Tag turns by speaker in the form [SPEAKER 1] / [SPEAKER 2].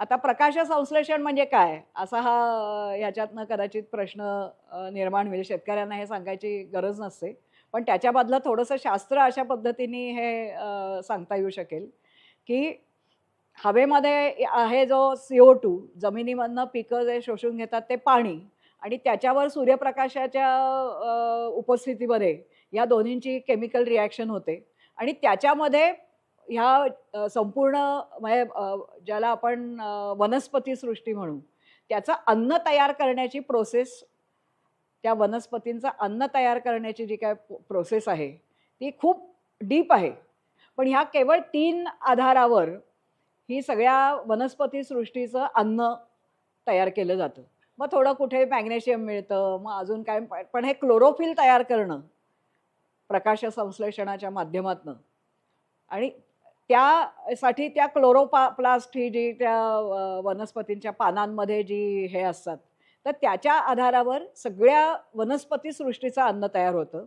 [SPEAKER 1] आता प्रकाश संश्लेषण म्हणजे काय? असा हा ह्याच्यातनं कदाचित प्रश्न निर्माण होईल. शेतकऱ्यांना हे सांगायची गरज नसते. पण त्याच्यामधलं थोडंसं शास्त्र अशा पद्धतीने हे सांगता येऊ शकेल की हवेमध्ये आहे जो सी ओ टू जमिनीमधनं पिकं जे शोषून घेतात ते पाणी आणि त्याच्यावर सूर्यप्रकाशाच्या उपस्थितीमध्ये या दोन्हींची केमिकल रिॲक्शन होते आणि त्याच्यामध्ये ह्या संपूर्ण म्हणजे ज्याला आपण वनस्पती सृष्टी म्हणू त्याचं अन्न तयार करण्याची प्रोसेस त्या वनस्पतींचं अन्न तयार करण्याची जी काय प्रोसेस आहे ती खूप डीप आहे. पण ह्या केवळ तीन आधारावर ही सगळ्या वनस्पती सृष्टीचं अन्न तयार केलं जातं. मग थोडं कुठे मॅग्नेशियम मिळतं मग अजून काय पण हे क्लोरोफिल तयार करणं प्रकाश संश्लेषणाच्या माध्यमातनं. आणि त्यासाठी त्या क्लोरोपा प्लास्ट ही जी त्या वनस्पतींच्या पानांमध्ये जी हे असतात तर त्याच्या आधारावर सगळ्या वनस्पती सृष्टीचं अन्न तयार होतं.